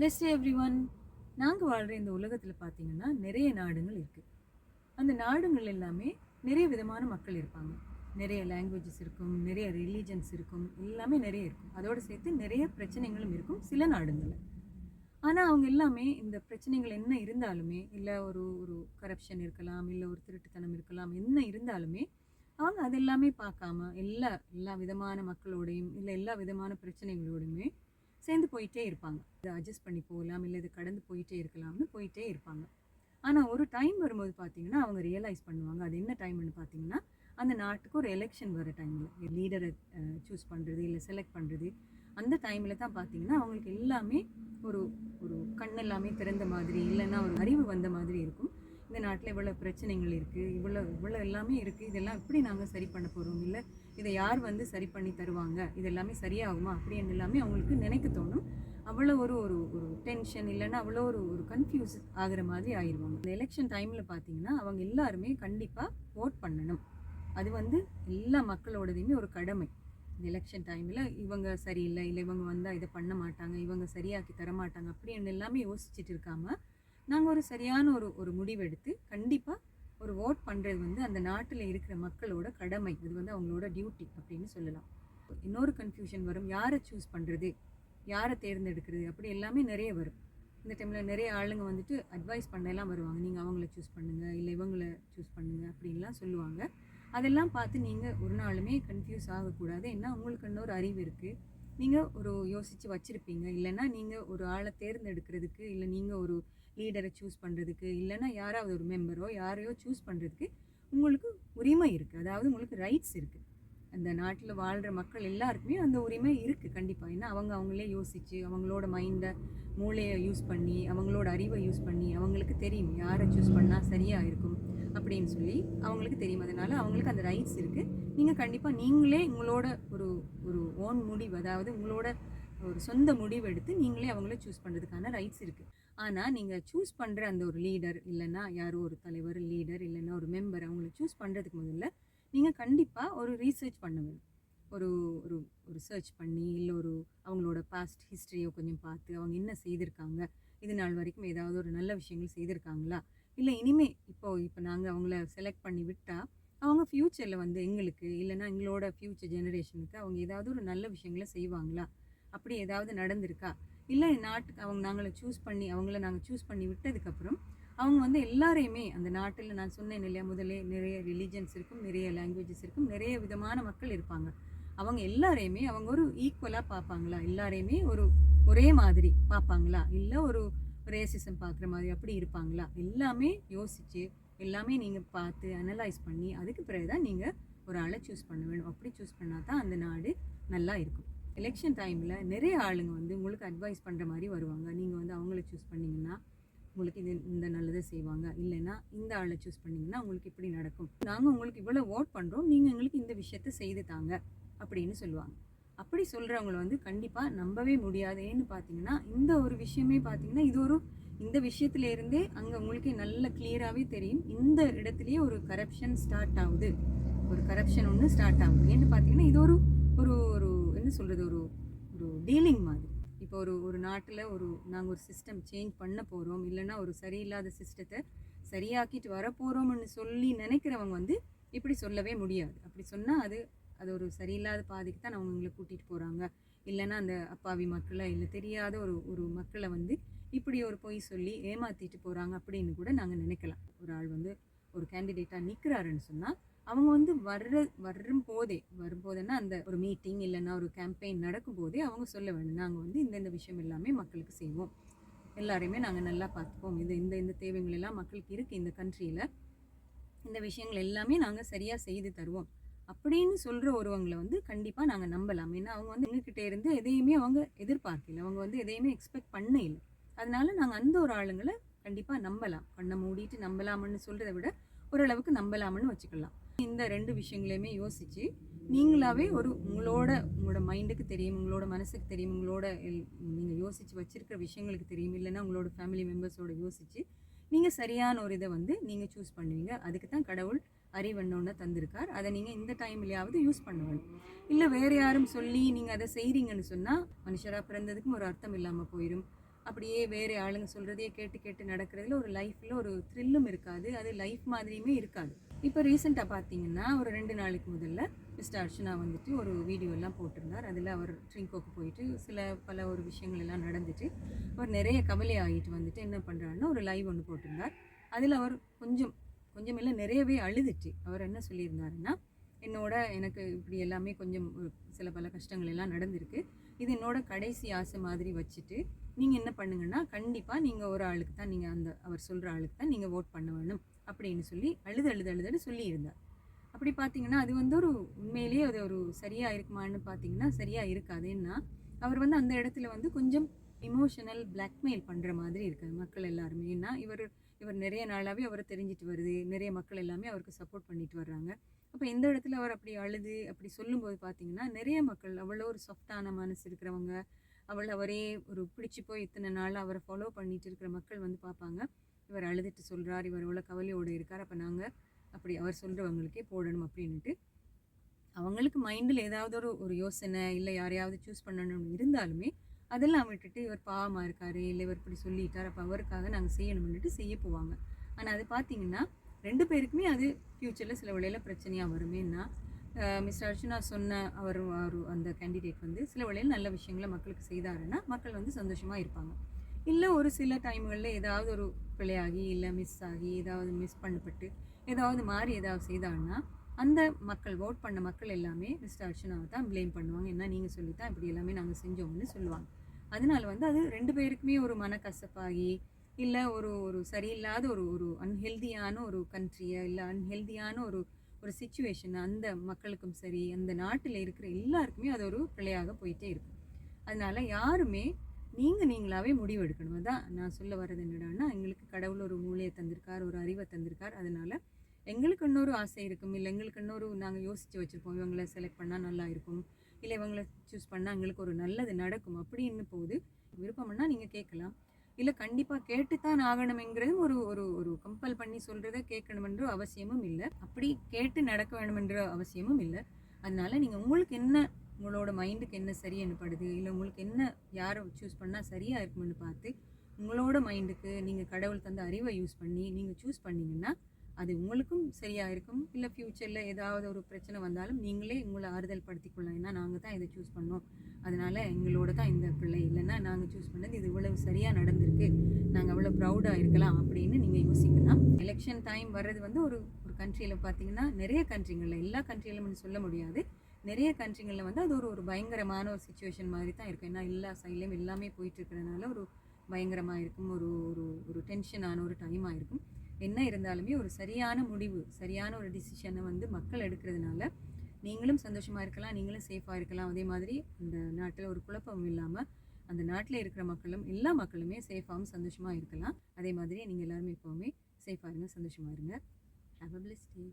Less every one நாங்கள் வாழ்கிற இந்த உலகத்தில் பார்த்தீங்கன்னா நிறைய நாடுகள் இருக்குது அந்த நாடுகள் எல்லாமே நிறைய விதமான மக்கள் இருப்பாங்க. நிறைய லாங்குவேஜஸ் இருக்கும் நிறைய ரிலீஜன்ஸ் இருக்கும் எல்லாமே நிறைய இருக்கும். அதோடு சேர்த்து நிறைய பிரச்சனைகளும் இருக்கும் சில நாடுகளில். ஆனால் அவங்க எல்லாமே இந்த பிரச்சனைகள் என்ன இருந்தாலுமே இல்லை ஒரு ஒரு கரப்ஷன் இருக்கலாம் இல்லை ஒரு திருட்டுத்தனம் இருக்கலாம் என்ன இருந்தாலுமே அவங்க அதெல்லாமே பார்க்காம எல்லா எல்லா விதமான மக்களோடையும் இல்லை எல்லா விதமான பிரச்சனைகளோடையுமே சேர்ந்து போயிட்டே இருப்பாங்க. இதை அட்ஜஸ்ட் பண்ணி போகலாம் இல்லை இதை கடந்து போயிட்டே இருக்கலாம்னு போயிட்டே இருப்பாங்க. ஆனால் ஒரு டைம் வரும்போது பார்த்தீங்கன்னா அவங்க ரியலைஸ் பண்ணுவாங்க அது என்ன டைம்னு பார்த்தீங்கன்னா அந்த நாட்டுக்கு ஒரு எலெக்ஷன் வர டைமில் லீடரை சூஸ் பண்ணுறது இல்லை செலக்ட் பண்ணுறது அந்த டைமில் தான் பார்த்தீங்கன்னா அவங்களுக்கு எல்லாமே ஒரு ஒரு கண் எல்லாமே திறந்த மாதிரி இல்லைன்னா ஒரு அறிவு வந்த மாதிரி இருக்கும். இந்த நாட்டில் இவ்வளோ பிரச்சனைகள் இருக்குது இவ்வளோ இவ்வளோ எல்லாமே இருக்குது இதெல்லாம் எப்படி நாங்கள் சரி பண்ண போகிறோம் இல்லை இதை யார் வந்து சரி பண்ணி தருவாங்க? இது எல்லாமே சரியாகுமா? அப்படின்னு எல்லாமே அவங்களுக்கு நினைக்க தோணும். அவ்வளோ ஒரு ஒரு ஒரு டென்ஷன் இல்லைன்னா அவ்வளோ ஒரு ஒரு கன்ஃபியூஸ் ஆகிற மாதிரி ஆயிடுவாங்க. இந்த எலெக்ஷன் டைமில் பார்த்தீங்கன்னா அவங்க எல்லாருமே கண்டிப்பாக ஓட் பண்ணணும். அது வந்து எல்லா மக்களோடதையுமே ஒரு கடமை. இந்த எலெக்ஷன் டைமில் இவங்க சரியில்லை இல்லை இவங்க வந்தால் இதை பண்ண மாட்டாங்க இவங்க சரியாக்கி தர மாட்டாங்க அப்படின்னு எல்லாமே யோசிச்சுட்டு இருக்காமல் நாங்கள் ஒரு சரியான ஒரு ஒரு முடிவெடுத்து கண்டிப்பாக ஒரு ஓட் பண்ணுறது வந்து அந்த நாட்டில் இருக்கிற மக்களோட கடமை. இது வந்து அவங்களோட டியூட்டி அப்படின்னு சொல்லலாம். இன்னொரு கன்ஃபியூஷன் வரும். யாரை சூஸ் பண்ணுறது யாரை தேர்ந்தெடுக்கிறது? அப்படி எல்லாமே நிறைய வரும். இந்த டைமில் நிறைய ஆளுங்க வந்துட்டு அட்வைஸ் பண்ணலாம் வருவாங்க. நீங்கள் அவங்கள சூஸ் பண்ணுங்கள் இல்லை இவங்கள சூஸ் பண்ணுங்கள் அப்படின்லாம் சொல்லுவாங்க. அதெல்லாம் பார்த்து நீங்கள் ஒரு நாளுமே கன்ஃபியூஸ் ஆகக்கூடாது. ஏன்னா உங்களுக்கு இன்னொரு அறிவு இருக்குது நீங்கள் ஒரு யோசித்து வச்சுருப்பீங்க. இல்லைன்னா நீங்கள் ஒரு ஆளை தேர்ந்தெடுக்கிறதுக்கு இல்லை நீங்கள் ஒரு லீடரை சூஸ் பண்ணுறதுக்கு இல்லைன்னா யாராவது ஒரு மெம்பரோ யாரையோ சூஸ் பண்ணுறதுக்கு உங்களுக்கு உரிமை இருக்குது அதாவது உங்களுக்கு ரைட்ஸ் இருக்குது அந்த நாட்டில் வாழ்கிற மக்கள் எல்லாருக்குமே அந்த உரிமை இருக்குது கண்டிப்பாக ஏன்னா அவங்க அவங்களே யோசித்து அவங்களோட மைண்டை மூளையை யூஸ் பண்ணி அவங்களோட அறிவை யூஸ் பண்ணி அவங்களுக்கு தெரியும் யாரை சூஸ் பண்ணால் சரியாக இருக்கும் அப்படின்னு சொல்லி அவங்களுக்கு தெரியும். அதனால் அவங்களுக்கு அந்த ரைட்ஸ் இருக்குது நீங்கள் கண்டிப்பாக நீங்களே உங்களோட ஒரு ஒரு ஓன் முடிவு அதாவது உங்களோட ஒரு சொந்த முடிவு எடுத்து நீங்களே அவங்கள சூஸ் பண்ணுறதுக்கான ரைட்ஸ் இருக்குது ஆனால் நீங்கள் சூஸ் பண்ணுற அந்த ஒரு லீடர் இல்லைன்னா யாரோ ஒரு தலைவர் லீடர் இல்லைன்னா ஒரு மெம்பர் அவங்கள சூஸ் பண்ணுறதுக்கு முதல்ல நீங்கள் கண்டிப்பாக ஒரு ரீசர்ச் பண்ண வேணும். ஒரு ஒரு ஒரு சர்ச் பண்ணி இல்லை ஒரு அவங்களோட பாஸ்ட் ஹிஸ்ட்ரியை கொஞ்சம் பார்த்து அவங்க என்ன செய்திருக்காங்க இது நாள் வரைக்கும் ஏதாவது ஒரு நல்ல விஷயங்கள் செய்திருக்காங்களா? இல்லை இனிமே இப்போ இப்போ நாங்கள் அவங்கள செலக்ட் பண்ணி விட்டால் அவங்க ஃப்யூச்சரில் வந்து எங்களுக்கு இல்லைன்னா எங்களோட ஃப்யூச்சர் ஜெனரேஷனுக்கு அவங்க ஏதாவது ஒரு நல்ல விஷயங்களை செய்வாங்களா? அப்படி ஏதாவது நடந்திருக்கா? இல்லை நாட்டுக்கு அவங்க நாங்களை சூஸ் பண்ணி அவங்கள நாங்கள் சூஸ் பண்ணி விட்டதுக்கப்புறம் அவங்க வந்து எல்லாரையுமே அந்த நாட்டில் நான் சொன்னேன் இல்லையா முதலே நிறைய ரிலீஜன்ஸ் இருக்கும் நிறைய லாங்குவேஜஸ் இருக்கும் நிறைய விதமான மக்கள் இருப்பாங்க. அவங்க எல்லாரையுமே அவங்க ஒரு ஈக்குவலாக பார்ப்பாங்களா? எல்லாரையுமே ஒரு ஒரே மாதிரி பார்ப்பாங்களா? இல்லை ஒரு ரேசிசம் பார்க்குற மாதிரி அப்படி இருப்பாங்களா? எல்லாமே யோசித்து எல்லாமே நீங்கள் பார்த்து அனலைஸ் பண்ணி அதுக்கு பிறகு தான் நீங்கள் ஒரு ஆளை சூஸ் பண்ண வேணும். அப்படி சூஸ் பண்ணால் தான் அந்த நாடு நல்லா இருக்கும். எலெக்ஷன் டைமில் நிறைய ஆளுங்க வந்து உங்களுக்கு அட்வைஸ் பண்ணுற மாதிரி வருவாங்க. நீங்கள் வந்து அவங்கள சூஸ் பண்ணிங்கன்னா உங்களுக்கு இது இந்த நல்லதை செய்வாங்க. இல்லைன்னா இந்த ஆளை சூஸ் பண்ணிங்கன்னா உங்களுக்கு இப்படி நடக்கும். நாங்கள் உங்களுக்கு இவ்வளோ ஓட் பண்ணுறோம் நீங்கள் எங்களுக்கு இந்த விஷயத்த செய்து தாங்க அப்படின்னு சொல்லுவாங்க. அப்படி சொல்கிறவங்கள வந்து கண்டிப்பாக நம்பவே முடியாது ஏன்னு பார்த்தீங்கன்னா இந்த ஒரு விஷயமே பார்த்தீங்கன்னா இது ஒரு இந்த விஷயத்துலேருந்தே அங்கே உங்களுக்கு நல்ல கிளியராகவே தெரியும். இந்த இடத்துலையே ஒரு கரப்ஷன் ஸ்டார்ட் ஆகுது. ஒரு கரப்ஷன் ஒன்று ஸ்டார்ட் ஆகுது. ஏன்னு பார்த்தீங்கன்னா இது ஒரு ஒரு ஒரு என்ன சொல்கிறது ஒரு ஒரு டீலிங் மாதிரி. இப்போ ஒரு ஒரு நாட்டில் ஒரு நாங்கள் ஒரு சிஸ்டம் சேஞ்ச் பண்ண போகிறோம் இல்லைன்னா ஒரு சரியில்லாத சிஸ்டத்தை சரியாக்கிட்டு வரப்போகிறோம்னு சொல்லி நினைக்கிறவங்க வந்து இப்படி சொல்லவே முடியாது. அப்படி சொன்னால் அது அது ஒரு சரியில்லாத பாதைக்கு தான் அவங்க உங்களை கூட்டிகிட்டு போகிறாங்க இல்லைன்னா அந்த அப்பாவி மக்களை இல்லை தெரியாத ஒரு ஒரு மக்களை வந்து இப்படி ஒரு பொய் சொல்லி ஏமாற்றிட்டு போகிறாங்க அப்படின்னு கூட நாங்கள் நினைக்கலாம். ஒரு ஆள் வந்து ஒரு கேண்டிடேட்டாக நிற்கிறாருன்னு சொன்னால் அவங்க வந்து வர்ற வரும் போதே வரும்போதுன்னா அந்த ஒரு மீட்டிங் இல்லைன்னா ஒரு கேம்பெயின் நடக்கும் போதே அவங்க சொல்ல வேண்டும் நாங்கள் வந்து இந்தந்த விஷயம் எல்லாமே மக்களுக்கு செய்வோம். எல்லாரையுமே நாங்கள் நல்லா பார்த்துப்போம். இது இந்த இந்த தேவைகள் எல்லாம் மக்களுக்கு இருக்குது இந்த கண்ட்ரியில் இந்த விஷயங்கள் எல்லாமே நாங்கள் சரியாக செய்து தருவோம். அப்படின்னு சொல்கிற ஒருவங்களை வந்து கண்டிப்பாக நாங்கள் நம்பலாம். ஏன்னா அவங்க வந்து எங்ககிட்ட இருந்து எதையுமே அவங்க எதிர்பார்க்கல. அவங்க வந்து எதையுமே எக்ஸ்பெக்ட் பண்ண இல்லை. அதனால நாங்கள் அந்த ஒரு ஆளுங்களை கண்டிப்பாக நம்பலாம். கண்ணை மூடிட்டு நம்பலாம்னு சொல்கிறத விட ஓரளவுக்கு நம்பலாம்னு வச்சுக்கலாம். இந்த ரெண்டு விஷயங்களையுமே யோசித்து நீங்களாவே ஒரு உங்களோட உங்களோட மைண்டுக்கு தெரியும் உங்களோட மனசுக்கு தெரியும் உங்களோட நீங்கள் யோசித்து வச்சிருக்கிற விஷயங்களுக்கு தெரியும் இல்லைன்னா உங்களோட ஃபேமிலி மெம்பர்ஸோட யோசித்து நீங்கள் சரியான ஒரு இதை வந்து நீங்கள் சூஸ் பண்ணுவீங்க. அதுக்கு தான் கடவுள் அறிவண்ணோன்னு தந்திருக்கார். அதை நீங்கள் இந்த டைம்லையாவது யூஸ் பண்ணணும். இல்லை வேறு யாரும் சொல்லி நீங்கள் அதை செய்கிறீங்கன்னு சொன்னால் மனுஷராக பிறந்ததுக்கும் ஒரு அர்த்தம் இல்லாமல் போயிடும் அப்படியே வேறு ஆளுங்க சொல்கிறதையே கேட்டு கேட்டு நடக்கிறதுல ஒரு லைஃப்பில் ஒரு த்ரில்லும் இருக்காது. அது லைஃப் மாதிரியுமே இருக்காது. இப்போ ரீசெண்டாக பார்த்தீங்கன்னா ஒரு ரெண்டு நாளைக்கு முதல்ல மிஸ்டர் அர்ச்சனா வந்துட்டு ஒரு வீடியோ எல்லாம் போட்டிருந்தார். அதில் அவர் ட்ரிங்கோக்கு போயிட்டு சில பல ஒரு விஷயங்கள் எல்லாம் நடந்துட்டு அவர் நிறைய கவலை ஆகிட்டு வந்துட்டு என்ன பண்ணுறாருன்னா ஒரு லைவ் ஒன்று போட்டிருந்தார். அதில் அவர் கொஞ்சம் கொஞ்சம் இல்லை நிறையவே அழுதுட்டு அவர் என்ன சொல்லியிருந்தாருன்னா என்னோட எனக்கு இப்படி எல்லாமே கொஞ்சம் சில பல கஷ்டங்கள் எல்லாம் நடந்திருக்கு. இது என்னோட கடைசி ஆசை மாதிரி வச்சுட்டு நீங்கள் என்ன பண்ணுங்கன்னா கண்டிப்பாக நீங்கள் ஒரு ஆளுக்கு தான் நீங்கள் அந்த அவர் சொல்கிற ஆளுக்கு தான் நீங்கள் ஓட் பண்ண வேணும். அப்படின்னு சொல்லி அழுது அழுது அழுதுன்னு சொல்லியிருந்தார். அப்படி பார்த்தீங்கன்னா அது வந்து ஒரு உண்மையிலேயே அது ஒரு சரியாக இருக்குமான்னு பார்த்தீங்கன்னா சரியாக இருக்காது. ஏன்னா அவர் வந்து அந்த இடத்துல வந்து கொஞ்சம் இமோஷனல் பிளாக்மெயில் பண்ணுற மாதிரி இருக்காது மக்கள் எல்லாருமே. ஏன்னா இவர் இவர் நிறைய நாளாகவே அவரை தெரிஞ்சிட்டு வருது. நிறைய மக்கள் எல்லாமே அவருக்கு சப்போர்ட் பண்ணிட்டு வர்றாங்க. அப்போ இந்த இடத்துல அவர் அப்படி அழுது அப்படி சொல்லும்போது பார்த்தீங்கன்னா நிறைய மக்கள் அவ்வளோ ஒரு சாஃப்டான மனசு இருக்கிறவங்க அவள் அவரே ஒரு பிடிச்சி போய் இத்தனை நாள் அவரை ஃபாலோ பண்ணிட்டு இருக்கிற மக்கள் வந்து பார்ப்பாங்க. இவர் அழுதுட்டு சொல்கிறார் இவர் இவ்வளோ கவலையோடு இருக்கார். அப்போ நாங்கள் அப்படி அவர் சொல்கிறவங்களுக்கே போடணும் அப்படின்ட்டு அவங்களுக்கு மைண்டில் ஏதாவது ஒரு ஒரு யோசனை இல்லை யாரையாவது சூஸ் பண்ணணும்னு இருந்தாலுமே அதெல்லாம் விட்டுட்டு இவர் பாவமாக இருக்காரு இல்லை இவர் இப்படி சொல்லிட்டார் அப்போ அவருக்காக நாங்கள் செய்யணும்னுட்டு செய்ய போவாங்க. ஆனால் அது பார்த்தீங்கன்னா ரெண்டு பேருக்குமே அது ஃப்யூச்சரில் சில வழியில் பிரச்சனையாக வருமேன்னா மிஸ்டர் அர்ஜுனா சொன்ன அவர் அவர் அந்த கேண்டிடேட் வந்து சில வழியில் நல்ல விஷயங்களை மக்களுக்கு செய்தாருன்னா மக்கள் வந்து சந்தோஷமாக இருப்பாங்க. இல்லை ஒரு சில டைம்களில் ஏதாவது ஒரு பிழையாகி இல்லை மிஸ் ஆகி ஏதாவது மிஸ் பண்ணப்பட்டு ஏதாவது மாறி ஏதாவது செய்தாங்கன்னா அந்த மக்கள் ஓட் பண்ண மக்கள் எல்லாமே மிஸ்டர் அர்ச்சனாவை தான் ப்ளேம் பண்ணுவாங்க. என்ன நீங்கள் சொல்லி தான் இப்படி எல்லாமே நாங்கள் செஞ்சோம்னு சொல்லுவாங்க. அதனால வந்து அது ரெண்டு பேருக்குமே ஒரு மனக்கசப்பாகி இல்லை ஒரு ஒரு சரியில்லாத ஒரு ஒரு அன்ஹெல்தியான ஒரு கண்ட்ரியை இல்லை அன்ஹெல்தியான ஒரு ஒரு சுச்சுவேஷன் அந்த மக்களுக்கும் சரி அந்த நாட்டில் இருக்கிற எல்லாருக்குமே அது ஒரு பிழையாக போயிட்டே இருக்கும் அதனால யாருமே நீங்கள் நீங்களாவே முடிவு எடுக்கணும். அதான் நான் சொல்ல வர்றது என்னடான்னா எங்களுக்கு கடவுள் ஒரு மூளையை தந்திருக்கார் ஒரு அறிவை தந்திருக்கார். அதனால் எங்களுக்கு இன்னொரு ஆசை இருக்கும். இல்லை எங்களுக்கு இன்னொரு நாங்கள் யோசித்து வச்சுருப்போம். இவங்களை செலக்ட் பண்ணால் நல்லா இருக்கும். இல்லை இவங்களை சூஸ் பண்ணால் எங்களுக்கு ஒரு நல்லது நடக்கும். அப்படின்னு போது விருப்பம்னா நீங்கள் கேட்கலாம். இல்லை கண்டிப்பாக கேட்டுத்தான் ஆகணுமெங்கிறதும் ஒரு ஒரு ஒரு கம்பல் பண்ணி சொல்கிறத கேட்கணுமென்ற அவசியமும் இல்லை. அப்படி கேட்டு நடக்க வேணுமென்ற அவசியமும் இல்லை. அதனால் நீங்கள் உங்களுக்கு என்ன உங்களோட மைண்டுக்கு என்ன சரின்னு படுது இல்லை உங்களுக்கு என்ன யாரை சூஸ் பண்ணால் சரியாக இருக்கும்னு பார்த்து உங்களோட மைண்டுக்கு நீங்கள் கடவுள் தந்த அறிவை யூஸ் பண்ணி நீங்கள் சூஸ் பண்ணிங்கன்னா அது உங்களுக்கும் சரியாக இருக்கும். இல்லை ஃப்யூச்சரில் ஏதாவது ஒரு பிரச்சனை வந்தாலும் நீங்களே உங்களை ஆறுதல் படுத்திக்கொள்ளலாம் ஏன்னா நாங்கள் தான் இதை சூஸ் பண்ணோம். அதனால் எங்களோட தான் இந்த பிள்ளை. இல்லைன்னா நாங்கள் சூஸ் பண்ணது இது இவ்வளவு சரியாக நடந்திருக்கு. நாங்கள் அவ்வளோ ப்ரௌடாக இருக்கலாம் அப்படின்னு நீங்கள் யோசிக்கலாம். எலெக்ஷன் டைம் வர்றது வந்து ஒரு ஒரு கண்ட்ரியில் பார்த்தீங்கன்னா நிறைய கண்ட்ரிங்களில் எல்லா கண்ட்ரியிலும் சொல்ல முடியாது. நிறைய கண்ட்ரிகளில் வந்து அது ஒரு ஒரு பயங்கரமான ஒரு சுச்சுவேஷன் மாதிரி தான் இருக்கும். ஏன்னா எல்லா சைட்லேயும் எல்லாமே போயிட்டுருக்கிறதுனால ஒரு பயங்கரமாக இருக்கும். ஒரு ஒரு ஒரு டென்ஷனான ஒரு டைமாக இருக்கும். என்ன இருந்தாலுமே ஒரு சரியான முடிவு சரியான ஒரு டிசிஷனை வந்து மக்கள் எடுக்கிறதுனால நீங்களும் சந்தோஷமாக இருக்கலாம் நீங்களும் சேஃபாக இருக்கலாம். அதே மாதிரி அந்த நாட்டில் ஒரு குழப்பமும் இல்லாமல் அந்த நாட்டில் இருக்கிற மக்களும் எல்லா மக்களுமே சேஃபாகவும் சந்தோஷமாக இருக்கலாம். அதே மாதிரி நீங்கள் எல்லாருமே எப்போவுமே சேஃபாக இருங்க சந்தோஷமாக இருங்க. Have a plus day